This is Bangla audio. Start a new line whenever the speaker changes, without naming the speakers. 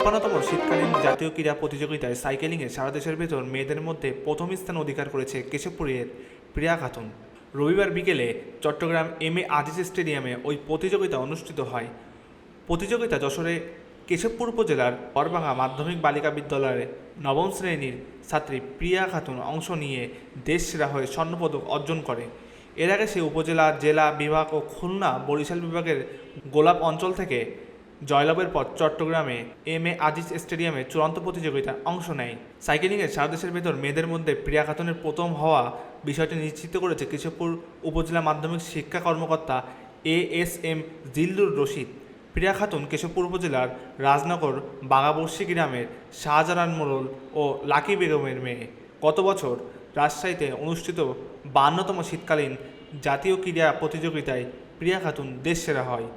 তিপ্পান্নতম শীতকালীন জাতীয় ক্রীড়া প্রতিযোগিতায় সাইকেলিংয়ে সারা দেশের ভেতর মেয়েদের মধ্যে প্রথম স্থান অধিকার করেছে কেশবপুরের প্রিয়া খাতুন। রবিবার বিকেলে চট্টগ্রাম এম এ আজিজ স্টেডিয়ামে ওই প্রতিযোগিতা অনুষ্ঠিত হয়। প্রতিযোগিতা যশোরে কেশবপুর উপজেলার বরবাঙ্গা মাধ্যমিক বালিকা বিদ্যালয়ের নবম শ্রেণির ছাত্রী প্রিয়া খাতুন অংশ নিয়ে দেশ সেরা হয়ে স্বর্ণপদক অর্জন করে। এর আগে সে উপজেলা, জেলা বিভাগ ও খুলনা বরিশাল বিভাগের গোলাপ অঞ্চল থেকে জয়লাভের পর চট্টগ্রামে এম এ আজিজ স্টেডিয়ামে চূড়ান্ত প্রতিযোগিতায় অংশ নেয়। সাইকেলিংয়ে সারা দেশের ভেতর মেয়েদের মধ্যে প্রিয়া খাতুনের প্রথম হওয়া বিষয়টি নিশ্চিত করেছে কেশবপুর উপজেলা মাধ্যমিক শিক্ষা কর্মকর্তা A S M Zillur Rashid. Priya Khatun Keshabpur উপজেলার রাজনগর বাগাবর্ষী গ্রামের শাহজাহান মোড়ল ও লাকি বেগমের মেয়ে। গত বছর রাজশাহীতে অনুষ্ঠিত বান্নতম শীতকালীন জাতীয় ক্রীড়া প্রতিযোগিতায় প্রিয়া খাতুন দেশ সেরা হয়।